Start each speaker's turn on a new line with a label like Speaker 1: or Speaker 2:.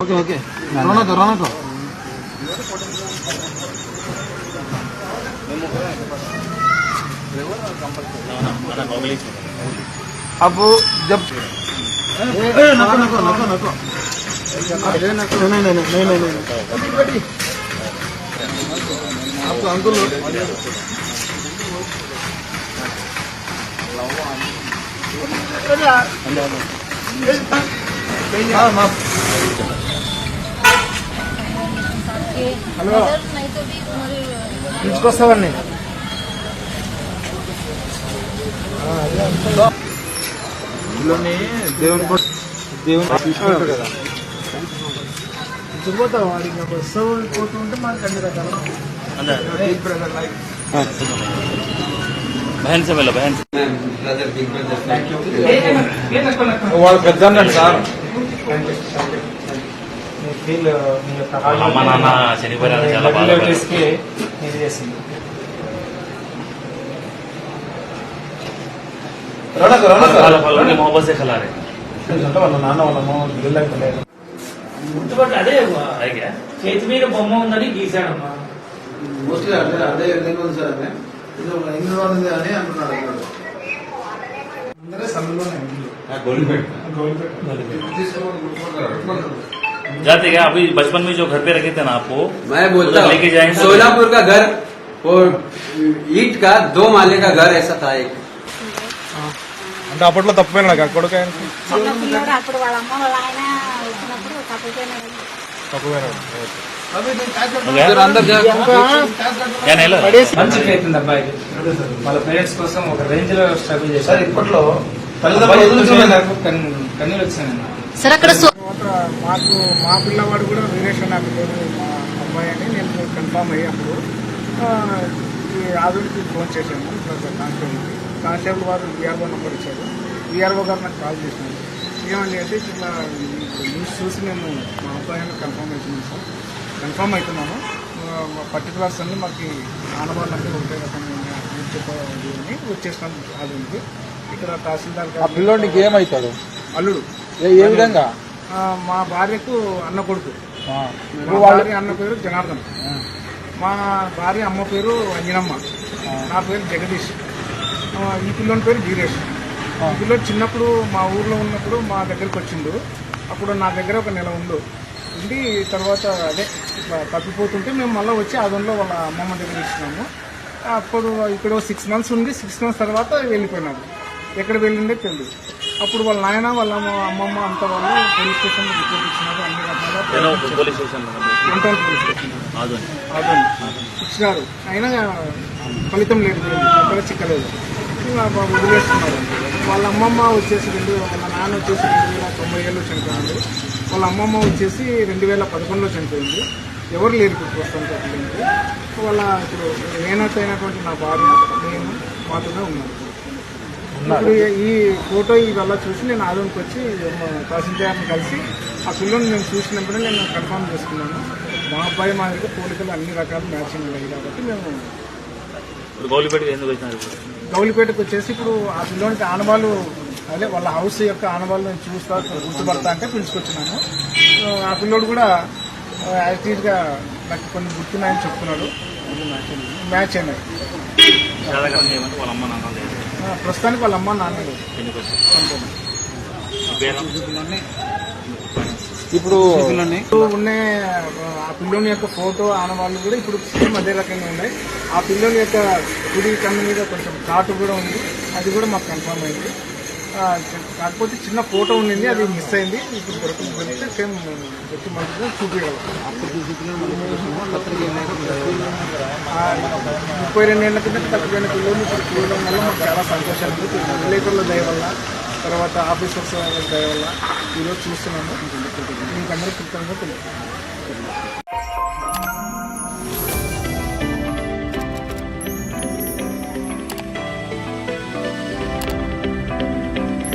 Speaker 1: Okay okay రోనాతో రోనాతో अब जब ए, नको नको नको नको अरे नको नहीं नहीं नहीं नहीं नहीं नहीं आपको अंकुल हाँ माफ హలో తీసుకొస్తామండి ఇందులోని దేవుని ఫోటో దేవుని తీసుకుంటారు కదా తీసుకుపోతాం వాడికి ఒక వస్తువు పోతుంటే మనకి అన్ని రకాల
Speaker 2: बहन से मिलो बहन से
Speaker 1: వాళ్ళు పెద్ద
Speaker 2: నాన్న వాళ్ళ
Speaker 1: అమ్మ
Speaker 3: అదే చేతి మీద బొమ్మ ఉందని గీసాడమ్మా
Speaker 1: మోస్ట్లీ అదే అదే అంటున్నాడు అందరూ సన్నులోనే
Speaker 2: जाते क्या अभी बचपन में जो घर पे रखे थे ना आपको
Speaker 4: मैं बोलता
Speaker 2: उधर लेके जाएंगे
Speaker 4: हूँ सोलापुर का घर वो ईट का दो माले का घर ऐसा था एक
Speaker 1: అంటే అప్పట్లో తప్పైనా నాకు కొడుకు
Speaker 5: చిన్న పిల్లోడు అప్పుడు వాళ్ళ అమ్మ వాళ్ళ ఆయన వచ్చినప్పుడు తప్పపోయినాడు
Speaker 2: हो गया
Speaker 4: उधर अंदर जा
Speaker 2: क्या नहीं लो
Speaker 3: మంచి ఫేత్ ఉంది అబ్బాయికి వాళ్ళ పేరెంట్స్ కోసం ఒక రేంజ్ లో స్ట్రగుల్
Speaker 1: సార్
Speaker 3: చేశారు
Speaker 1: ఇప్పట్లో
Speaker 5: సార్ అక్కడ
Speaker 6: తర్వాత మాకు మా పిల్లవాడు కూడా వీరేష్ నాకు మా అబ్బాయి అని నేను కన్ఫామ్ అయ్యేప్పుడు ఆ, ఈ ఆధునికి ఫోన్ చేశాను. కానిస్టేబుల్కి కానిస్టేబుల్ వారు విఆర్ఓ నెంబర్ ఇచ్చారు. విఆర్ఓ గారు నాకు కాల్ చేసినారు ఏమండి అంటే ఇట్లా న్యూస్ చూసి మేము మా అబ్బాయిని కన్ఫామ్ అవుతున్నాం సార్. కన్ఫామ్ అవుతున్నాను పర్టికులర్స్ అన్ని మాకు ఆనవాళ్ళకి ఒకే రకంగా అని వచ్చేసినాం ఆధునికి ఇక్కడ తహసీల్దార్
Speaker 1: ఆ
Speaker 6: గారు
Speaker 1: ఏమవుతాడు
Speaker 6: అల్లుడు.
Speaker 1: ఏ ఏ విధంగా?
Speaker 6: ఆ, మా భార్యకు అన్న కొడుకు.
Speaker 1: ఆ,
Speaker 6: మా భార్య అన్న పేరు జనార్దన్. మా భార్య అమ్మ పేరు అంజనమ్మ. నా పేరు జగదీష్. ఆ, ఈ పిల్లోని పేరు వీరేష్. ఈ పిల్లోడు చిన్నప్పుడు మా ఊర్లో ఉన్నప్పుడు మా దగ్గరికి వచ్చిండు. అప్పుడు నా దగ్గర ఒక నెల ఉండు. ఉండి తర్వాత అదే ఇట్లా తప్పిపోతుంటే మేము మళ్ళీ వచ్చి అదనలో వాళ్ళ అమ్మమ్మ దగ్గర ఇచ్చినాము. అప్పుడు ఇక్కడ సిక్స్ మంత్స్ ఉంది. సిక్స్ మంత్స్ తర్వాత వెళ్ళిపోయినాడు ఎక్కడ వెళ్ళిందో తెలియదు అప్పుడు వాళ్ళ నాయన వాళ్ళ అమ్మమ్మ అంత వాళ్ళు పోలీస్ స్టేషన్ రిపోర్ట్ ఇచ్చినారు అన్ని రకాల పోలీస్ స్టేషన్. ఇచ్చినారు. అయినా ఫలితం లేదు. ఎక్కడ చిక్కలేదు. వదిలేస్తున్నారు. వాళ్ళ అమ్మమ్మ వచ్చేసి రెండు వాళ్ళ నాన్న వచ్చేసి రెండు వేల తొంభై ఏళ్ళు చనిపోయింది వాళ్ళ అమ్మమ్మ వచ్చేసి రెండు వేల పదకొండులో చనిపోయింది. ఎవరు లేరు ఇప్పుడు ప్రస్తుతానికి వాళ్ళ ఇప్పుడు నేనట్టు అయినటువంటి నా బాధ నేను మాత్రమే ఉన్నాను ఇప్పుడు ఈ ఫోటో ఇవల్ల చూసి నేను ఆదోనికి వచ్చి తహసీల్దార్ని కలిసి ఆ పిల్లని నేను చూసినప్పుడే నేను కన్ఫర్మ్ చేసుకున్నాను. మా అబ్బాయి మా దగ్గర పోలికలు అన్ని రకాలు మ్యాచింగ్ ఉన్నాయి కాబట్టి మేము
Speaker 2: గౌలిపేటకి ఎందుకు వచ్చినారు ఇప్పుడు?
Speaker 6: గౌలిపేటకు వచ్చేసి ఇప్పుడు ఆ పిల్లోనికి ఆనవాళ్ళు అదే వాళ్ళ హౌస్ యొక్క ఆనవాళ్ళు నేను చూస్తా గుర్తుపడతా అంటే పిలుచుకొచ్చినాను. ఆ పిల్లోడు కూడా యాక్టివ్గా నాకు కొన్ని గుర్తున్నాయని చెప్తున్నాడు. మ్యాచ్ అయినాయి ప్రస్తుతానికి వాళ్ళ అమ్మ నాన్న
Speaker 1: ఇప్పుడు
Speaker 6: ఉన్న ఆ పిల్లోని యొక్క ఫోటో ఆనవాళ్ళు కూడా ఇప్పుడు సేమ్ అదే రకంగా ఉన్నాయి. ఆ పిల్లోని యొక్క కుడి కన్ను మీద కొంచెం ఘాటు కూడా ఉంది. అది కూడా మాకు కన్ఫర్మ్ అయింది. కాకపోతే చిన్న ఫోటో ఉండింది అది మిస్ అయింది. ఇప్పుడు దొరికి దొరికితే సేమ్ దొరికి మంచిగా చూపించగలం. ఆ, ముప్పై రెండు ఏళ్ళ కింద తప్పిపోయిన పిల్లలు ఇప్పుడు చూడడం వల్ల మాకు చాలా సంతోషంగా ఉంది విలేకరుల దయ వల్ల తర్వాత ఆఫీసర్స్ దయ వల్ల ఈరోజు చూస్తున్నాము. మీకు అందరూ కృతజ్ఞతలు. తెలుపు